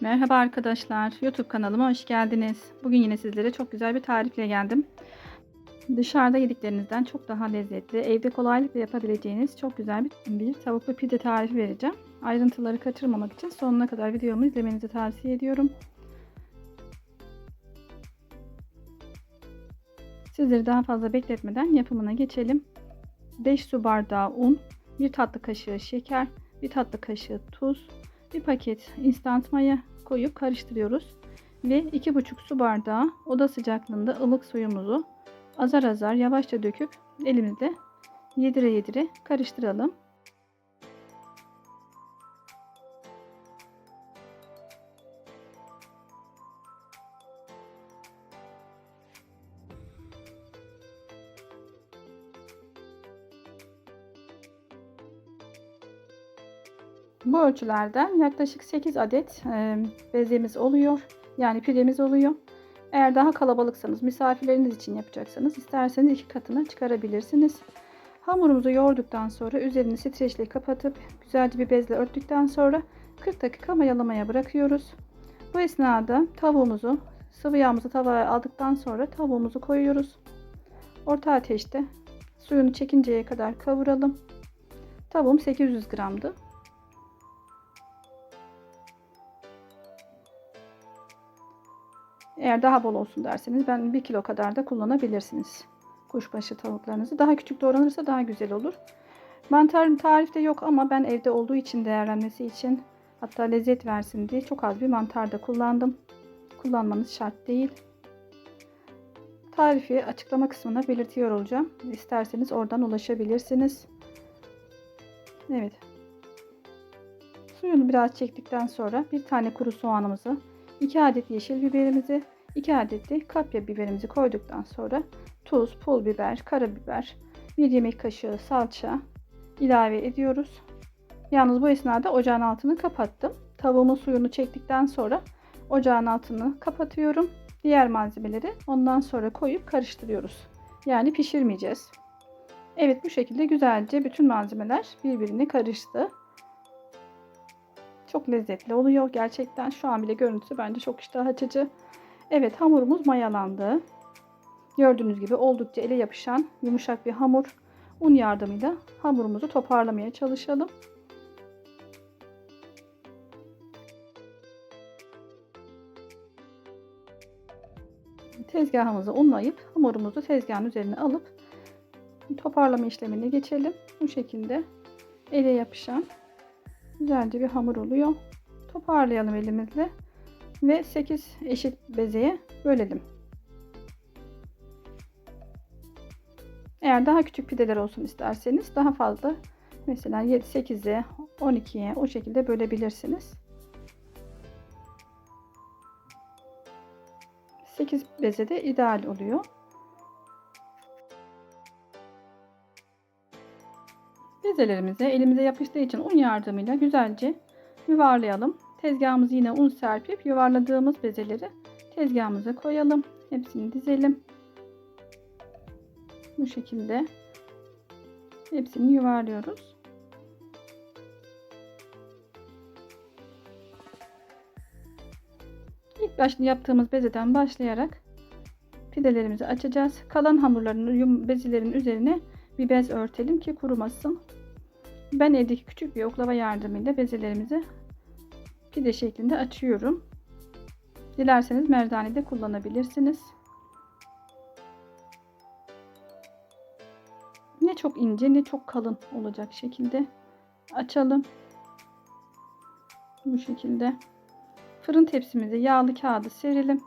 Merhaba arkadaşlar. YouTube kanalıma hoş geldiniz. Bugün yine sizlere çok güzel bir tarifle geldim. Dışarıda yediklerinizden çok daha lezzetli, evde kolaylıkla yapabileceğiniz çok güzel bir, bir tavuklu pide tarifi vereceğim. Ayrıntıları kaçırmamak için sonuna kadar videomu izlemenizi tavsiye ediyorum. Sizleri daha fazla bekletmeden yapımına geçelim. 5 su bardağı un, 1 tatlı kaşığı şeker, 1 tatlı kaşığı tuz, bir paket instant maya koyup karıştırıyoruz. Ve 2,5 su bardağı oda sıcaklığında ılık suyumuzu azar azar yavaşça döküp elimizle yedire yedire karıştıralım. Bu ölçülerden yaklaşık 8 adet e, bezemiz oluyor. Yani pidemiz oluyor. Eğer daha kalabalıksanız, misafirleriniz için yapacaksanız isterseniz iki katına çıkarabilirsiniz. Hamurumuzu yoğurduktan sonra üzerini streçle kapatıp güzelce bir bezle örttükten sonra 40 dakika mayalamaya bırakıyoruz. Bu esnada tavuğumuzu, sıvı yağımızı tavaya aldıktan sonra tavuğumuzu koyuyoruz. Orta ateşte suyunu çekinceye kadar kavuralım. Tavuğum 800 gramdı. Eğer daha bol olsun derseniz ben 1 kilo kadar da kullanabilirsiniz. Kuşbaşı tavuklarınızı. Daha küçük doğranırsa daha güzel olur. Mantar tarifte yok ama ben evde olduğu için değerlenmesi için hatta lezzet versin diye çok az bir mantar da kullandım. Kullanmanız şart değil. Tarifi açıklama kısmına belirtiyor olacağım. İsterseniz oradan ulaşabilirsiniz. Evet. Suyunu biraz çektikten sonra bir tane kuru soğanımızı 2 adet yeşil biberimizi, 2 adet de kapya biberimizi koyduktan sonra tuz, pul biber, karabiber, 1 yemek kaşığı salça ilave ediyoruz. Yalnız bu esnada ocağın altını kapattım. Tavuğumun suyunu çektikten sonra ocağın altını kapatıyorum. Diğer malzemeleri ondan sonra koyup karıştırıyoruz. Yani pişirmeyeceğiz. Evet bu şekilde güzelce bütün malzemeler birbirine karıştı. Çok lezzetli oluyor gerçekten. Şu an bile görüntüsü bence çok iştah açıcı. Evet hamurumuz mayalandı. Gördüğünüz gibi oldukça ele yapışan yumuşak bir hamur. Un yardımıyla hamurumuzu toparlamaya çalışalım. Tezgahımızı unlayıp hamurumuzu tezgahın üzerine alıp toparlama işlemine geçelim. Bu şekilde ele yapışan güzelce bir hamur oluyor. Toparlayalım elimizle ve 8 eşit bezeye bölelim. Eğer daha küçük pideler olsun isterseniz daha fazla mesela 8'e 12'ye o şekilde bölebilirsiniz. 8 beze de ideal oluyor. Bezelerimizi elimize yapıştığı için un yardımıyla güzelce yuvarlayalım. Tezgahımızı yine un serpip yuvarladığımız bezeleri tezgahımıza koyalım. Hepsini dizelim. Bu şekilde hepsini yuvarlıyoruz. İlk başta yaptığımız bezeden başlayarak pidelerimizi açacağız. Kalan hamurların bezelerin üzerine bir bez örtelim ki kurumasın. Ben evdeki küçük bir oklava yardımıyla bezelerimizi pide şeklinde açıyorum. Dilerseniz merdane de kullanabilirsiniz. Ne çok ince ne çok kalın olacak şekilde açalım. Bu şekilde. Fırın tepsimize yağlı kağıdı serelim.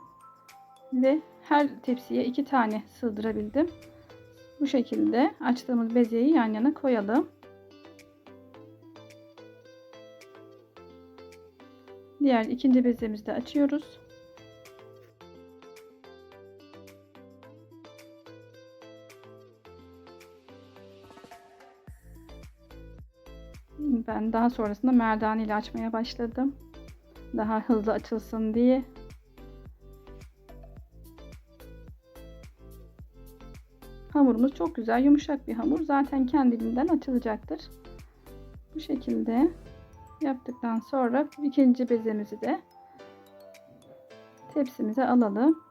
Ve her tepsiye iki tane sığdırabildim. Bu şekilde açtığımız bezeyi yan yana koyalım. Diğer ikinci bezemizi de açıyoruz. Ben daha sonrasında merdane ile açmaya başladım. Daha hızlı açılsın diye. Hamurumuz çok güzel yumuşak bir hamur. Zaten kendiliğinden açılacaktır. Bu şekilde yaptıktan sonra ikinci bezemizi de tepsimize alalım.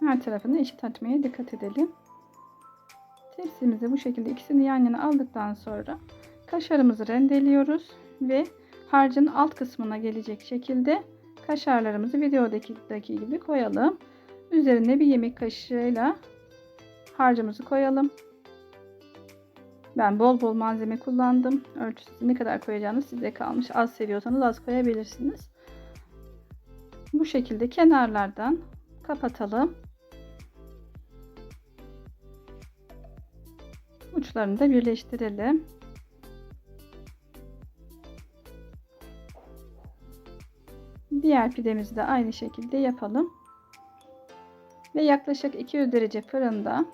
Her tarafını eşit açmaya dikkat edelim. Tepsimizi bu şekilde ikisini yan yana aldıktan sonra kaşarımızı rendeliyoruz ve harcın alt kısmına gelecek şekilde kaşarlarımızı videodaki gibi koyalım. Üzerine bir yemek kaşığıyla harcımızı koyalım. Ben bol bol malzeme kullandım. Ölçüsü ne kadar koyacağınız size kalmış. Az seviyorsanız az koyabilirsiniz. Bu şekilde kenarlardan kapatalım. Uçlarını da birleştirelim. Diğer pidemizi de aynı şekilde yapalım. Ve yaklaşık 200 derece fırında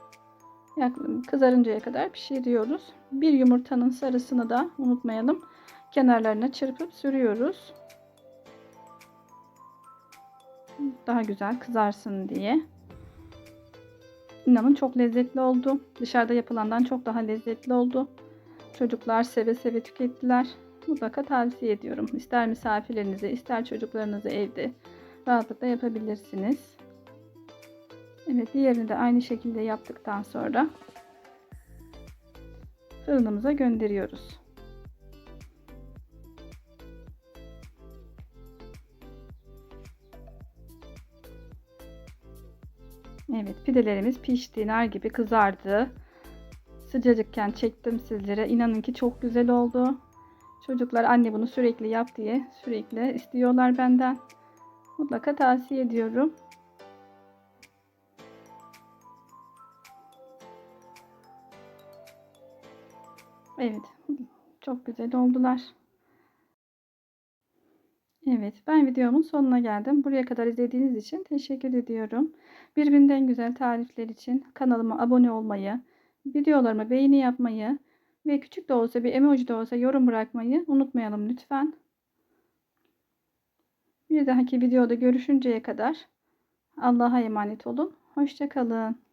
kızarıncaya kadar pişiriyoruz. Bir yumurtanın sarısını da unutmayalım. Kenarlarına çırpıp sürüyoruz. Daha güzel kızarsın diye. İnanın çok lezzetli oldu. Dışarıda yapılandan çok daha lezzetli oldu. Çocuklar seve seve tükettiler. Mutlaka tavsiye ediyorum. İster misafirlerinize, ister çocuklarınızı evde rahatlıkla yapabilirsiniz. Evet, diğerini de aynı şekilde yaptıktan sonra fırınımıza gönderiyoruz. Evet pidelerimiz pişti. Nar gibi kızardı. Sıcacıkken çektim sizlere. İnanın ki çok güzel oldu. Çocuklar anne bunu sürekli yap diye sürekli istiyorlar benden. Mutlaka tavsiye ediyorum. Evet. Çok güzel oldular. Evet, ben videomun sonuna geldim. Buraya kadar izlediğiniz için teşekkür ediyorum. Birbirinden güzel tarifler için kanalıma abone olmayı, videolarıma beğeni yapmayı ve küçük de olsa bir emoji de olsa yorum bırakmayı unutmayalım lütfen. Bir dahaki videoda görüşünceye kadar Allah'a emanet olun. Hoşçakalın.